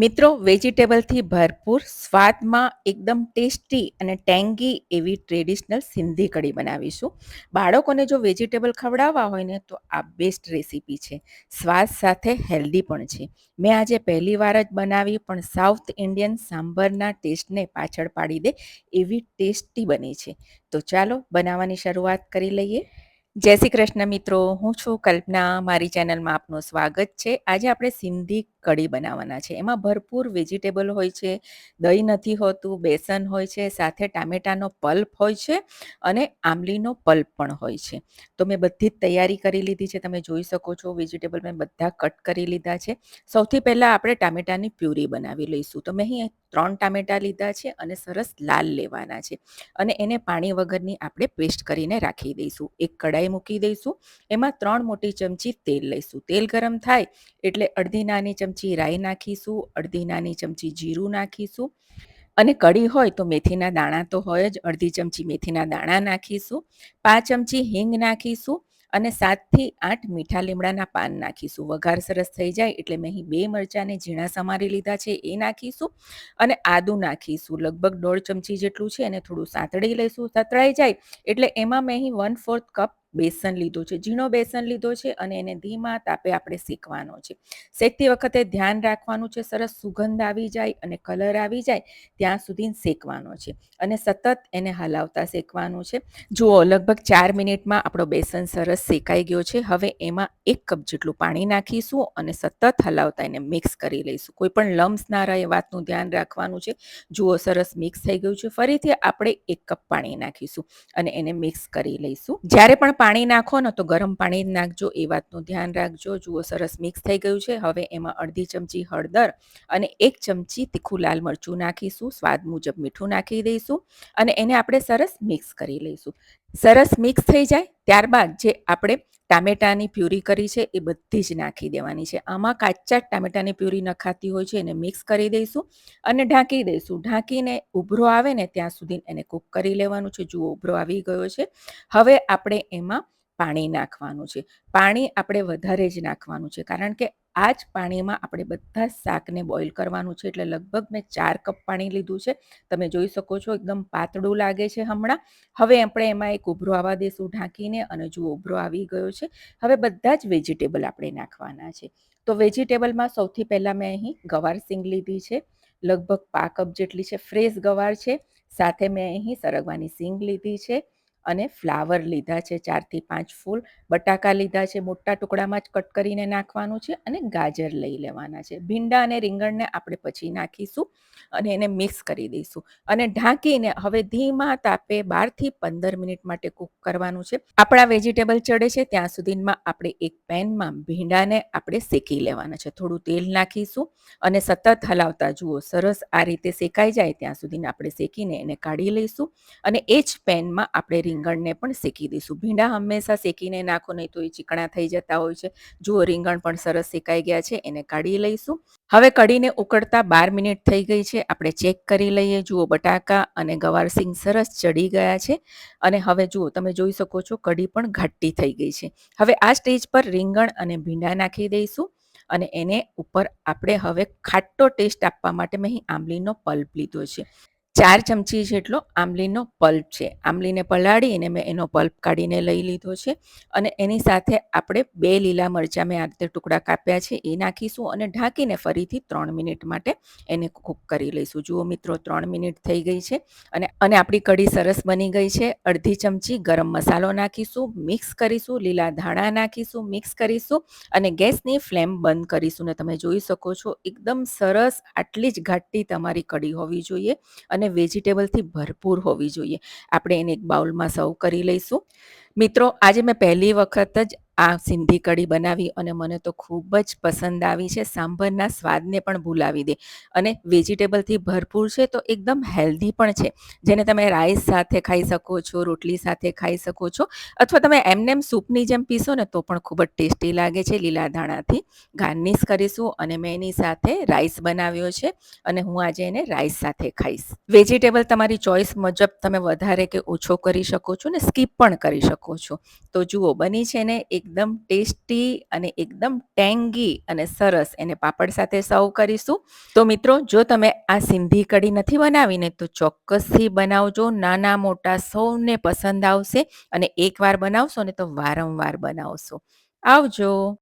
મિત્રો, વેજીટેબલથી ભરપૂર, સ્વાદમાં એકદમ ટેસ્ટી અને ટેંગી એવી ટ્રેડિશનલ સિંધી કઢી બનાવીશું. બાળકોને જો વેજીટેબલ ખવડાવવા હોય ને, તો આ બેસ્ટ રેસીપી છે. સ્વાદ સાથે હેલ્ધી પણ છે. મેં આજે પહેલી વાર જ બનાવી, પણ સાઉથ ઇન્ડિયન સાંભરના ટેસ્ટને પાછળ પાડી દે એવી ટેસ્ટી બની છે. તો ચાલો, બનાવવાની શરૂઆત કરી લઈએ. જય શ્રી કૃષ્ણ મિત્રો, હું છું કલ્પના. મારી ચેનલમાં આપનું સ્વાગત છે. આજે આપણે સિંધી કઢી બનાવવાના છે. એમાં ભરપૂર વેજીટેબલ હોય છે, દહીં નથી હોતું, બેસન હોય છે, સાથે ટામેટાનો પલ્પ હોય છે અને આંબલીનો પલ્પ પણ હોય છે. તો મેં બધી જ તૈયારી કરી લીધી છે. તમે જોઈ શકો છો વેજીટેબલ મેં બધા કટ કરી લીધા છે. સૌથી પહેલાં આપણે ટામેટાની પ્યુરી બનાવી લઈશું. તો મેં અહીં ત્રણ ટામેટા લીધા છે અને સરસ લાલ લેવાના છે. અને એને પાણી વગરની આપણે પેસ્ટ કરીને રાખી દઈશું. એક કડાઈ મૂકી દઈશું. એમાં ત્રણ મોટી ચમચી તેલ લઈશું. તેલ ગરમ થાય એટલે અડધી નાની ચમચી રાઈ નાખીશું, અડધી નાની ચમચી જીરું નાખીશું અને કઢી હોય તો મેથીના દાણા તો હોય જ, અડધી ચમચી મેથીના દાણા નાખીશું, પાંચ ચમચી હિંગ નાખીશું અને સાતથી આઠ મીઠા લીમડાના પાન નાખીશું. વઘાર સરસ થઈ જાય એટલે મેં અહીં બે મરચાંને ઝીણા સમારી લીધા છે, એ નાખીશું અને આદું નાખીશું. લગભગ દોઢ ચમચી જેટલું છે અને થોડું સાતળી લઈશું સતળાઈ જાય એટલે એમાં મેં અહીં વન ફોર્થ કપ બેસન લીધું છે, ઝીણો બેસન લીધો છે અને એને ધીમા તાપે આપણે શેકવાનો છે. શેકતી વખતે ધ્યાન રાખવાનું છે, સરસ સુગંધ આવી જાય અને કલર આવી જાય ત્યાં સુધી શેકવાનો છે અને સતત એને હલાવતા શેકવાનું છે. જુઓ, લગભગ ચાર મિનિટમાં આપણો બેસન સરસ શેકાઈ ગયો છે. હવે એમાં એક કપ જેટલું પાણી નાખીશું અને સતત હલાવતા એને મિક્સ કરી લઈશું. કોઈ પણ લમ્સ ના રહે વાતનું ધ્યાન રાખવાનું છે. જુઓ, સરસ મિક્સ થઈ ગયું છે. ફરીથી આપણે એક કપ પાણી નાખીશું અને એને મિક્સ કરી લઈશું. જ્યારે પણ પાણી નાખો ને તો ગરમ પાણી જ નાખજો, એ વાતનું ધ્યાન રાખજો. જુઓ, સરસ મિક્સ થઈ ગયું છે. હવે એમાં અડધી ચમચી હળદર અને એક ચમચી તીખું લાલ મરચું નાખીશું. સ્વાદ મુજબ મીઠું નાખી દઈશું અને એને આપણે સરસ મિક્સ કરી લઈશું. સરસ મિક્સ થઈ જાય ત્યારબાદ જે આપણે ટામેટાની પ્યુરી કરી છે, એ બધી જ નાખી દેવાની છે. આમાં કાચા ટામેટાની પ્યુરી નખાતી હોય છે, એને મિક્સ કરી દઈશું અને ઢાંકી દઈશું. ઢાંકીને ઉભરો આવે ને ત્યાં સુધી એને કૂક કરી લેવાનું છે. જુઓ, ઉભરો આવી ગયો છે. હવે આપણે એમાં પાણી નાખવાનું છે. પાણી આપણે વધારે જ નાખવાનું છે. કારણ કે આ જ પાણીમાં આપણે બધા શાકને બોઇલ કરવાનું છે. એટલે લગભગ મેં ચાર કપ પાણી લીધું છે. તમે જોઈ શકો છો એકદમ પાતળું લાગે છે હમણાં. હવે આપણે એમાં એક ઉભરો આવવા દેશું ઢાંકીને અને જુઓ ઉભરો આવી ગયો છે. હવે બધા જ વેજીટેબલ આપણે નાખવાના છે. તો વેજીટેબલમાં સૌથી પહેલાં મેં અહીં ગવાર સિંગ લીધી છે. લગભગ પા કપ જેટલી છે ફ્રેશ ગવાર છે. સાથે મેં અહીં સરગવાની સિંગ લીધી છે. અને ફ્લાવર લીધા છે, ચારથી પાંચ ફૂલ. બટાકા લીધા છે, મોટા ટુકડામાં જ કટ કરીને નાખવાનું છે અને ગાજર લઈ લેવાના છે. ભીંડા અને રીંગણને આપણે પછી નાખીશું અને એને મિક્સ કરી દઈશું. અને ઢાંકીને હવે ધીમા તાપે બારથી પંદર મિનિટ માટે કૂક કરવાનું છે. આપણા વેજીટેબલ ચડે છે, ત્યાં સુધીમાં આપણે એક પેનમાં ભીંડાને આપણે શેકી લેવાના છે. થોડું તેલ નાખીશું અને સતત હલાવતા જુઓ, સરસ આ રીતે શેકાઈ જાય ત્યાં સુધી આપણે શેકીને એને કાઢી લઈશું અને એ જ પેનમાં આપણે રીંગણને પણ શેકી દઈશું. ભીંડા હંમેશા શેકીને નાખો, નહીં તો એ ચીકણા થઈ જતા હોય છે. જુઓ, રીંગણ પણ સરસ શેકાઈ ગયા છે, એને કાઢી લઈશું. હવે કઢીને ઉકળતા બાર મિનિટ થઈ ગઈ છે. આપણે ચેક કરી લઈએ. જુઓ, બટાકા અને ગવાર સિંગ સરસ ચડી ગયા છે. અને હવે જુઓ, તમે જોઈ શકો છો, કઢી પણ ઘાટી થઈ ગઈ છે. હવે આ સ્ટેજ પર રીંગણ અને ભીંડા નાખી દઈશું અને એને ઉપર આપણે હવે ખાટો ટેસ્ટ આપવા માટે મેં અહીં આંબલીનો પલ્પ લીધો છે. ચાર ચમચી જેટલો આંબલીનો પલ્પ છે. આંબલીને પલાળીને મેં એનો પલ્પ કાઢીને લઈ લીધો છે અને એની સાથે આપણે બે લીલા મરચાં મેં આ રીતે ટુકડા કાપ્યા છે એ નાખીશું અને ઢાંકીને ફરીથી ત્રણ મિનિટ માટે એને કૂક કરી લઈશું. જુઓ મિત્રો, ત્રણ મિનિટ થઈ ગઈ છે અને અને આપણી કઢી સરસ બની ગઈ છે. અડધી ચમચી ગરમ મસાલો નાખીશું, મિક્સ કરીશું, લીલા ધાણા નાખીશું, મિક્સ કરીશું અને ગેસની ફ્લેમ બંધ કરીશું. ને તમે જોઈ શકો છો, એકદમ સરસ આટલી જ ઘાટી તમારી કઢી હોવી જોઈએ અને વેજીટેબલથી ભરપૂર હોવી જોઈએ. આપણે એને એક બાઉલમાં સર્વ કરી લઈશું. મિત્રો, આજે મેં પહેલી વખત જ આ સિંધી કઢી બનાવી અને મને તો ખૂબ જ પસંદ આવી છે. સાંભરના સ્વાદને પણ ભૂલાવી દે. અને વેજીટેબલથી ભરપૂર છે તો એકદમ હેલ્ધી પણ છે. જેને તમે રાઈસ સાથે ખાઈ શકો છો, રોટલી સાથે ખાઈ શકો છો, અથવા તમે એમનેમ સૂપની જેમ પીશો ને તો પણ ખૂબ જ ટેસ્ટી લાગે છે. લીલા ધાણાથી ગાર્નિશ કરીશું અને મેં એની સાથે રાઈસ બનાવ્યો છે અને હું આજે એને રાઈસ સાથે ખાઈશ. વેજીટેબલ તમારી ચોઈસ મુજબ તમે વધારે કે ઓછો કરી શકો છો ને સ્કીપ પણ કરી શકો છો. તો જુઓ, બની છે ને એક એકદમ ટેસ્ટી અને એકદમ ટેંગી અને સરસ એને પાપડ સાથે સર્વ કરીશું. તો મિત્રો, જો તમે આ સિંધી કઢી નથી બનાવીને, તો ચોક્કસથી બનાવજો. નાના મોટા સૌને પસંદ આવશે અને એકવાર બનાવશો ને તો વારંવાર બનાવશો. આવજો.